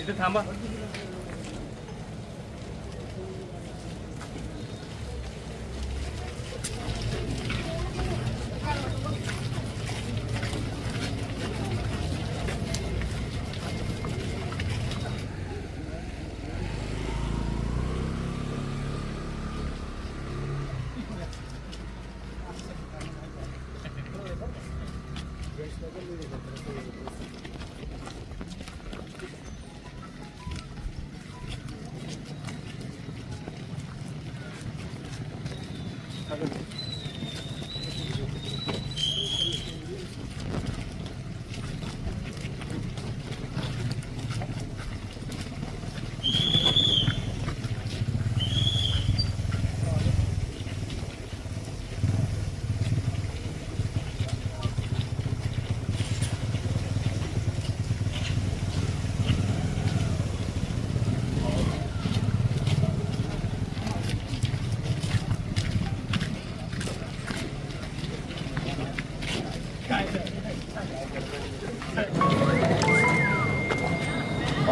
इथे थांबा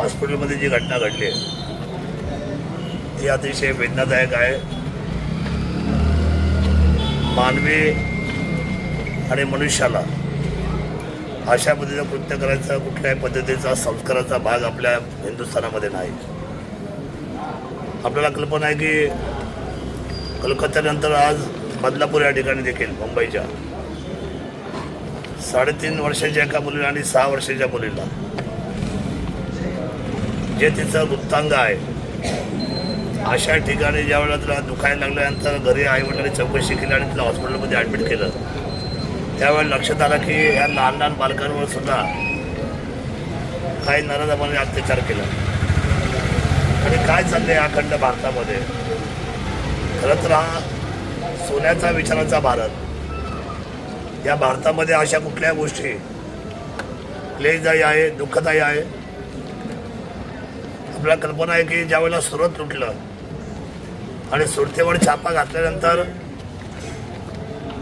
हॉस्पिटलमध्ये जी घटना घडली आहे ती अतिशय वेदनादायक आहे. मानवी आणि मनुष्याला अशा पद्धतीचं कृत्य करायचा कुठल्याही पद्धतीचा संस्काराचा भाग आपल्या हिंदुस्थानामध्ये नाही. आपल्याला कल्पना आहे की कलकत्त्यानंतर आज बदलापूर या ठिकाणी देखील मुंबईच्या. साडेतीन वर्षाच्या एका मुलीला आणि सहा वर्षाच्या मुलीला. जे तिचं गुप्तांग आहे. अशा ठिकाणी ज्या वेळेला तिला दुखायला लागल्यानंतर घरी आईवडिलांनी चौकशी केली आणि तिला हॉस्पिटलमध्ये ॲडमिट केलं त्यावेळेला लक्षात आलं की ह्या लहान लहान बालकांवर सुद्धा काही नरदमाने अत्याचार केला. आणि काय चाललंय अखंड भारतामध्ये? खरं तर हा सोन्याचा विचाराचा भारत. या भारतामध्ये अशा कुठल्या गोष्टी क्लेशदायी आहे दुःखदायी आहे आपल्याला कल्पना आहे की ज्यावेळेला सुरत तुटलं आणि सुरतेवर छापा घातल्यानंतर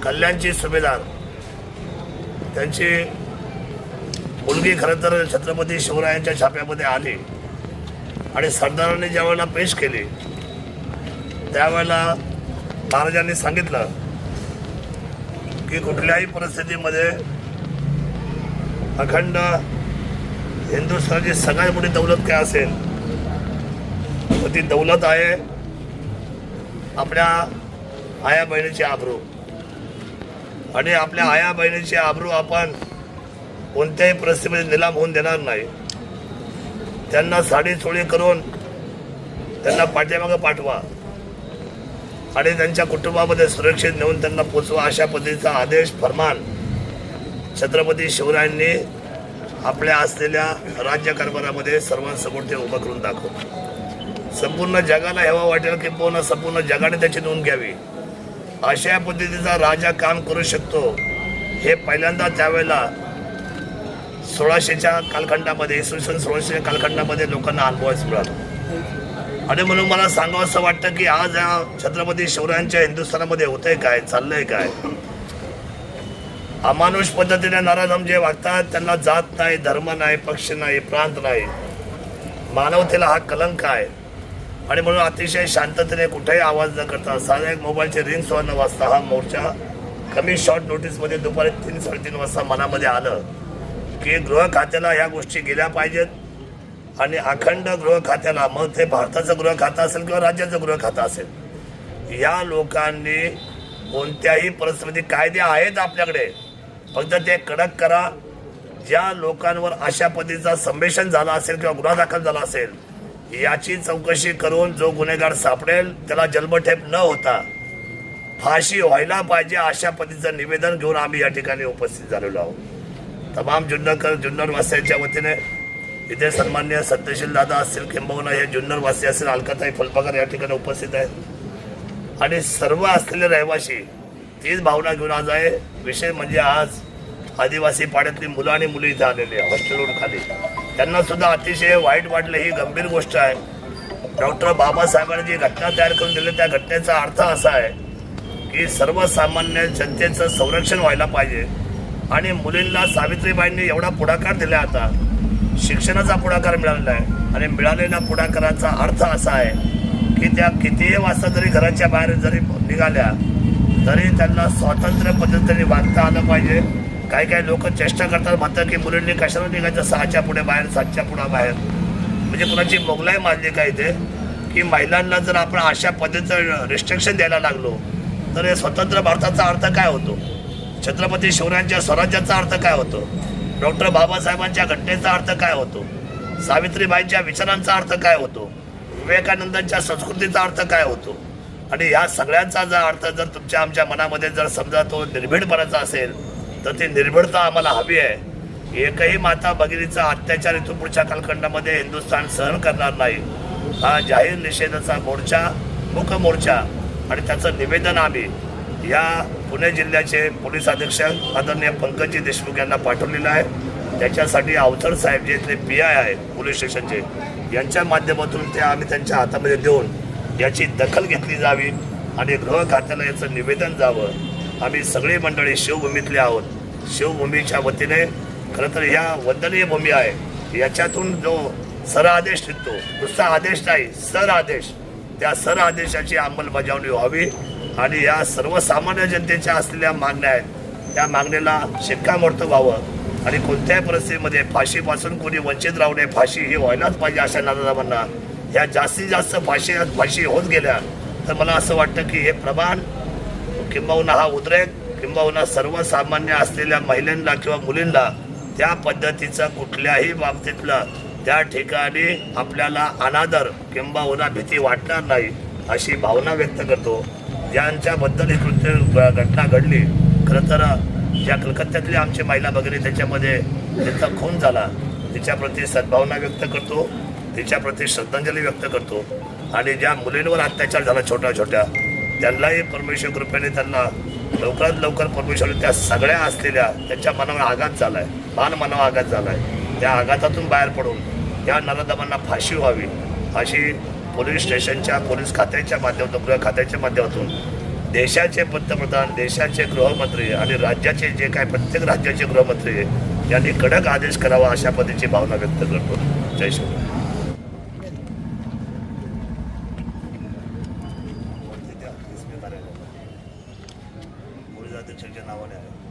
कल्याणची सुभेदार त्यांची मुलगी खरं तर छत्रपती शिवरायांच्या छाप्यामध्ये आली आणि सरदारांनी ज्या वेळेला पेश केली त्यावेळेला महाराजांनी सांगितलं की कुठल्याही परिस्थितीमध्ये अखंड हिंदुस्थानची सगळ्यात मोठी दौलत काय असेल? तर ती दौलत आहे. आपल्या आया बहिणीची आबरू आणि आपल्या आया बहिणीची आबरू आपण कोणत्याही परिस्थितीमध्ये निलाम होऊन देणार नाही. त्यांना साडी चोळी करून त्यांना पाठीमागं पाठवा. आणि त्यांच्या कुटुंबामध्ये सुरक्षित नेऊन त्यांना पोचवा अशा पद्धतीचा आदेश फरमान छत्रपती शिवरायांनी आपल्या असलेल्या राज्यकारभारामध्ये सर्वांसमोर ते उभं करून दाखवलं संपूर्ण जगाला हवा वाटेल की पूर्ण संपूर्ण जगाने त्याची नोंद घ्यावी. अशा पद्धतीचा राजा काम करू शकतो. हे पहिल्यांदा त्यावेळेला सोळाशेच्या कालखंडामध्ये इसवी सन सोळाशेच्या कालखंडामध्ये लोकांना अनुभवायचं मिळालं. आणि म्हणून मला सांगावं असं वाटतं की आज या छत्रपती शिवरायांच्या हिंदुस्थानामध्ये होतंय काय चाललंय काय? अमानुष पद्धतीने नाराजम जे वागतात त्यांना जात नाही धर्म नाही पक्ष नाही प्रांत नाही. मानवतेला हा कलंक आहे. आणि म्हणून अतिशय शांततेने कुठेही आवाज न करता साधारण एक मोबाईलचे रिंग सोळा न वाजता हा मोर्चा कमी शॉर्ट नोटीसमध्ये दुपारी तीन साडेतीन वाजता मनामध्ये आलं की गृह खात्याला ह्या गोष्टी गेल्या पाहिजेत. आणि अखंड गृह खात्याला मग ते भारताचं गृह खातं असेल किंवा राज्याचं गृह खातं असेल या लोकांनी कोणत्याही परिस्थितीत कायदे आहेत आपल्याकडे. फक्त ते कडक करा. ज्या लोकांवर अशा पद्धतीचा संभेषण झाला असेल किंवा गुन्हा दाखल झाला असेल याची चौकशी करून जो गुन्हेगार सापडेल त्याला जन्मठेप न होता फाशी व्हायला पाहिजे अशा पद्धतीचं निवेदन घेऊन आम्ही या ठिकाणी उपस्थित झालेलो आहोत. तमाम जुन्नरकर जुन्नरवासियांच्या वतीने इथे सन्मान्य सत्यशील दादा असतील किंबहुना हे जुन्नरवासी असतील अलकाताई फुलपाकर या ठिकाणी उपस्थित आहेत. आणि सर्व असलेले रहिवासी तीच भावना घेऊन आज आहे. विषय म्हणजे आज आदिवासी पाड्यातली मुलं आणि मुली इथे आलेली आहे हॉस्टेलवरून खाली. त्यांना सुद्धा अतिशय वाईट वाटलं. ही गंभीर गोष्ट आहे. डॉक्टर बाबासाहेबांनी जी घटना तयार करून दिली त्या घटनेचा अर्थ असा आहे की सर्वसामान्य जनतेचं संरक्षण व्हायला पाहिजे. आणि मुलींना सावित्रीबाईंनी एवढा पुढाकार दिला आता. शिक्षणाचा पुढाकार मिळालेला आहे. आणि मिळालेल्या पुढाकाराचा अर्थ असा आहे की त्या कितीही वाजता जरी घराच्या बाहेर जरी निघाल्या तरी त्यांना स्वातंत्र्य पद्धतीने वागता आलं पाहिजे. काही काही लोक चेष्टा करतात म्हणतात की मुलींनी कशाला निघायचं? सहाच्या पुढे बाहेर सातच्या पुढे बाहेर? म्हणजे कुणाची मोगलाई मानली का इथे? की महिलांना जर आपण अशा पद्धतीचं रिस्ट्रिक्शन द्यायला लागलो तर हे स्वतंत्र भारताचा अर्थ काय होतो? छत्रपती शिवरायांच्या स्वराज्याचा अर्थ काय होतो? डॉक्टर बाबासाहेबांच्या घटनेचा अर्थ काय होतो? सावित्रीबाईंच्या विचारांचा अर्थ काय होतो? विवेकानंदांच्या संस्कृतीचा अर्थ काय होतो? आणि या सगळ्यांचा जर अर्थ जर तुमच्या आमच्या मनामध्ये जर समजा तो निर्भीडपणाचा असेल तर ती निर्भरता आम्हाला हवी आहे. एकही माता भगिनीचा अत्याचार इथून पुढच्या कालखंडामध्ये हिंदुस्थान सहन करणार नाही. हा जाहीर निषेधाचा मोर्चा मुखमोर्चा आणि त्याचं निवेदन आम्ही या पुणे जिल्ह्याचे पोलीस अधीक्षक आदरणीय पंकजी देशमुख यांना पाठवलेलं आहे. त्याच्यासाठी अवथर साहेब जे इथले पी आय आहेत पोलीस स्टेशनचे यांच्या माध्यमातून ते आम्ही त्यांच्या हातामध्ये देऊन याची दखल घेतली जावी आणि गृह खात्याला याचं निवेदन जावं. आम्ही सगळे मंडळी शिवभूमीतले आहोत. शिवभूमीच्या वतीने खरं तर ह्या वंदनीय भूमी आहे. याच्यातून जो सर आदेश निघतो नुसता आदेश नाही सर आदेश. त्या सर आदेशाची अंमलबजावणी व्हावी आणि या सर्वसामान्य जनतेच्या असलेल्या मागण्या आहेत. त्या मागणीला शिक्कामोर्तब व्हावं आणि कोणत्याही परिस्थितीमध्ये फाशीपासून कोणी वंचित राहू नये फाशी ही व्हायलाच पाहिजे अशा नादाबांना ह्या जास्तीत जास्त फाशी फाशी होत गेल्या तर मला असं वाटतं की हे प्रमाण किंबहुना हा उद्रेक किंबहुना सर्वसामान्य असलेल्या महिलांना किंवा मुलींना त्या पद्धतीचं कुठल्याही बाबतीतलं त्या ठिकाणी आपल्याला अनादर किंबहुना भीती वाटणार नाही अशी भावना व्यक्त करतो. ज्यांच्याबद्दल ही कृत्य ग- घटना घडली खरं तर ज्या कलकत्त्यातली आमची महिला भगिनी त्याच्यामध्ये तिचा खून झाला. तिच्याप्रती सद्भावना व्यक्त करतो तिच्याप्रती श्रद्धांजली व्यक्त करतो. आणि ज्या मुलींवर अत्याचार झाला छोट्या छोट्या त्यांनाही परमेश्वर कृपेने त्यांना लवकरात लवकर परमेश्वर त्या सगळ्या असलेल्या त्यांच्या मनावर आघात झाला आहे मान मनावर आघात झाला आहे त्या आघातातून बाहेर पडून या नराधमांना फाशी व्हावी अशी पोलीस स्टेशनच्या पोलीस खात्याच्या माध्यमातून गृह खात्याच्या माध्यमातून देशाचे पंतप्रधान देशाचे गृहमंत्री आणि राज्याचे जे काय प्रत्येक राज्याचे गृहमंत्री यांनी कडक आदेश करावा अशा पद्धतीची भावना व्यक्त करतो. जय शिवराय. Saja 俩